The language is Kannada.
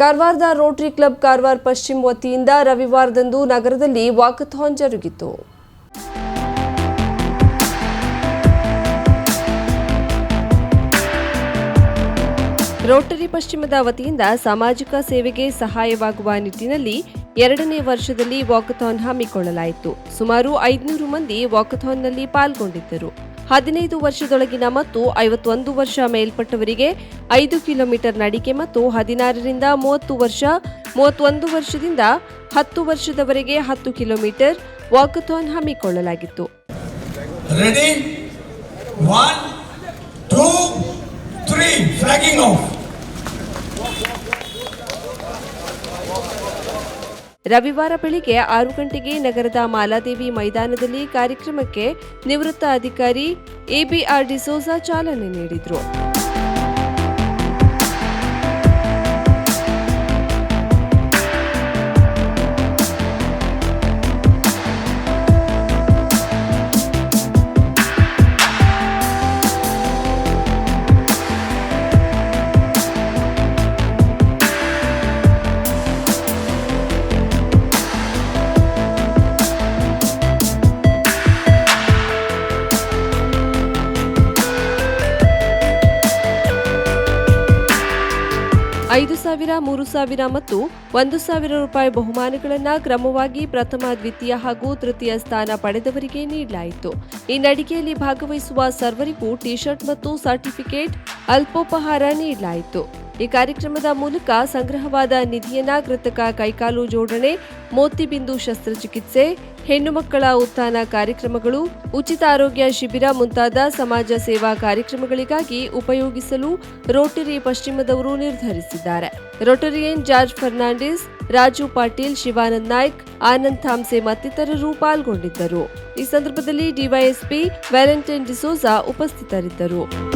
ಕಾರವಾರದ ರೋಟರಿ ಕ್ಲಬ್ ಕಾರವಾರ ಪಶ್ಚಿಮ ವತಿಯಿಂದ ರವಿವಾರದಂದು ನಗರದಲ್ಲಿ ವಾಕಥಾನ್ ಜರುಗಿತು. ರೋಟರಿ ಪಶ್ಚಿಮದ ವತಿಯಿಂದ ಸಾಮಾಜಿಕ ಸೇವೆಗೆ ಸಹಾಯವಾಗುವ ನಿಟ್ಟಿನಲ್ಲಿ ಎರಡನೇ ವರ್ಷದಲ್ಲಿ ವಾಕಥಾನ್ ಹಮ್ಮಿಕೊಳ್ಳಲಾಯಿತು. ಸುಮಾರು ಐದುನೂರು ಮಂದಿ ವಾಕಥಾನ್ನಲ್ಲಿ ಪಾಲ್ಗೊಂಡಿದ್ದರು. ಹದಿನೈದು ವರ್ಷದೊಳಗಿನ ಮತ್ತು ಐವತ್ತೊಂದು ವರ್ಷ ಮೇಲ್ಪಟ್ಟವರಿಗೆ ಐದು ಕಿಲೋಮೀಟರ್ ನಡಿಕೆ ಮತ್ತು ಹದಿನಾರರಿಂದ ಮೂವತ್ತು ವರ್ಷ, ಮೂವತ್ತೊಂದು ವರ್ಷದಿಂದ ಹತ್ತು ವರ್ಷದವರೆಗೆ ಹತ್ತು ಕಿಲೋಮೀಟರ್ ವಾಕಥಾನ್ ಹಮ್ಮಿಕೊಳ್ಳಲಾಗಿತ್ತು. Ready one two three flagging off. ರವಿವಾರ ಬೆಳಿಗ್ಗೆ ಆರು ಗಂಟೆಗೆ ನಗರದ ಮಾಲಾದೇವಿ ಮೈದಾನದಲ್ಲಿ ಕಾರ್ಯಕ್ರಮಕ್ಕೆ ನಿವೃತ್ತ ಅಧಿಕಾರಿ ಎಬಿಆರ್ ಡಿಸೋಜಾ ಚಾಲನೆ ನೀಡಿದರು. ಐದು ಸಾವಿರ, ಮೂರು ಸಾವಿರ ಮತ್ತು ಒಂದು ಸಾವಿರ ರೂಪಾಯಿ ಬಹುಮಾನಗಳನ್ನು ಕ್ರಮವಾಗಿ ಪ್ರಥಮ, ದ್ವಿತೀಯ ಹಾಗೂ ತೃತೀಯ ಸ್ಥಾನ ಪಡೆದವರಿಗೆ ನೀಡಲಾಯಿತು. ಈ ನಡಿಗೆಯಲ್ಲಿ ಭಾಗವಹಿಸುವ ಸರ್ವರಿಗೂ ಟಿ ಶರ್ಟ್ ಮತ್ತು ಸರ್ಟಿಫಿಕೇಟ್ ಅಲ್ಪೋಪಹಾರ ನೀಡಲಾಯಿತು. ಈ ಕಾರ್ಯಕ್ರಮದ ಮೂಲಕ ಸಂಗ್ರಹವಾದ ನಿಧಿಯನ್ನ ಕೃತಕ ಕೈಕಾಲು ಜೋಡಣೆ, ಮೋತಿಬಿಂದು ಶಸ್ತ್ರಚಿಕಿತ್ಸೆ, ಹೆಣ್ಣು ಮಕ್ಕಳ ಉತ್ಥಾನ ಕಾರ್ಯಕ್ರಮಗಳು, ಉಚಿತ ಆರೋಗ್ಯ ಶಿಬಿರ ಮುಂತಾದ ಸಮಾಜ ಸೇವಾ ಕಾರ್ಯಕ್ರಮಗಳಿಗಾಗಿ ಉಪಯೋಗಿಸಲು ರೋಟರಿ ಪಶ್ಚಿಮದವರು ನಿರ್ಧರಿಸಿದ್ದಾರೆ. ರೋಟರಿಯನ್ ಜಾರ್ಜ್ ಫರ್ನಾಂಡಿಸ್, ರಾಜು ಪಾಟೀಲ್, ಶಿವಾನಂದ್ ನಾಯ್ಕ್, ಆನಂದ್ ಥಾಮ್ಸೆ ಮತ್ತಿತರರು ಪಾಲ್ಗೊಂಡಿದ್ದರು. ಈ ಸಂದರ್ಭದಲ್ಲಿ ಡಿವೈಎಸ್ಪಿ ವ್ಯಾಲೆಂಟೈನ್ ಡಿಸೋಜಾ ಉಪಸ್ಥಿತರಿದ್ದರು.